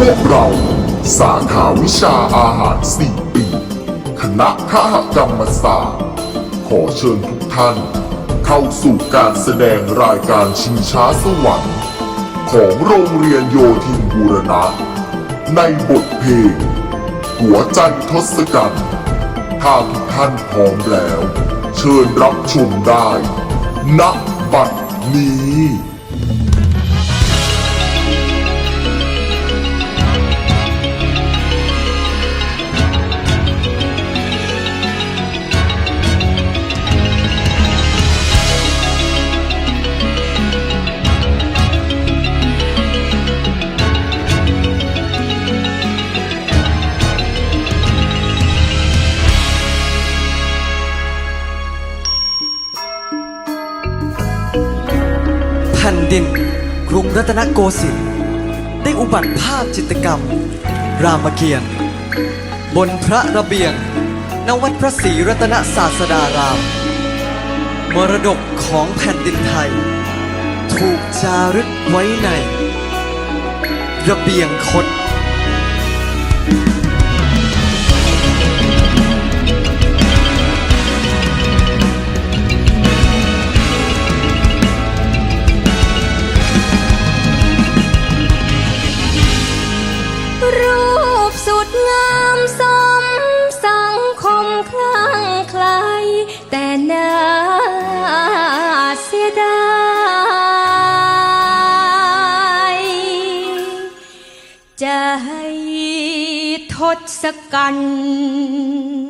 พวกเรา สาขาวิชาอาหารสี่ปีคณะคหกรรมศาสตร์ ขอเชิญทุกท่าน เข้าสู่การแสดงรายการชิงช้าสวรรค์ของโรงเรียนโยธินบูรณะ ในบทเพลง หัวใจทศกัณฐ์ถ้าทุกท่านพร้อมแล้ว เชิญรับชมได้ณบัดนี้ ผ่นดิน กรุงรัตนโกสินทร์ได้อุบัติภาพจิตรกรรม รามเกียรติ์บนพระระเบียงนวัดพระศรีรัตนศาสดาราม มรดกของแผ่นดินไทย ถูกจารึกไว้ใน ระเบียงคด ดงามสมสังคมคลั่งไคลแต่น่าเสียดายใจทศกัณฐ์